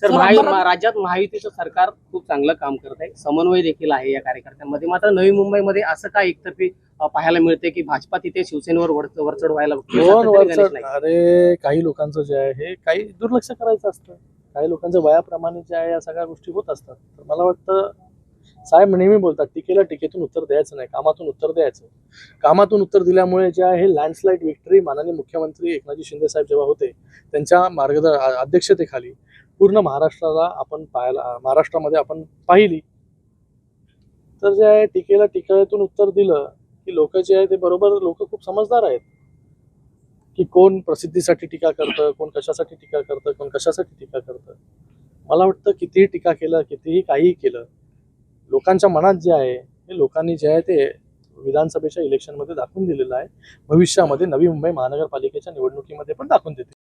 Sir, महायु- राज्यात महायुतीचं सरकार खूप चांगलं काम करत आहे. समन्वय देखील आहे या कार्यकर्त्यांमध्ये. मात्र नवी मुंबईमध्ये असं काय एकतर्फी पाहायला मिळते की भाजपा तिथे शिवसेनेवर वर- वरचढ व्हायला. अरे काही लोकांचं जे आहे हे काही दुर्लक्ष करायचं असतं. काही लोकांचं वयाप्रमाणे जे आहे या सगळ्या गोष्टी होत असतात. तर मला वाटतं साहेब नेहमी बोलतात टीकेला टीकेतून उत्तर द्यायचं नाही कामातून उत्तर द्यायचं. कामातून उत्तर दिल्यामुळे जे आहे लँडस्लाईड विक्टरी माननीय मुख्यमंत्री एकनाथजी शिंदे साहेब जेव्हा होते त्यांच्या मार्गद अध्यक्षतेखाली पूर्ण महाराष्ट्राला आपण पाहायला महाराष्ट्रामध्ये आपण पाहिली. तर जे आहे टीकेला टीकेतून उत्तर दिलं की लोक जे आहे ते बरोबर लोक खूप समजदार आहेत. की कोण प्रसिद्धीसाठी टीका करतं कोण कशासाठी टीका करतं कोण कशासाठी टीका करतं. मला वाटतं कितीही टीका केलं कितीही काहीही केलं लोकांच्या मनात जे आहे हे लोकांनी जे आहे ते विधानसभेच्या इलेक्शनमध्ये दाखवून दिलेलं आहे. भविष्यामध्ये नवी मुंबई महानगरपालिकेच्या निवडणुकीमध्ये पण दाखवून देते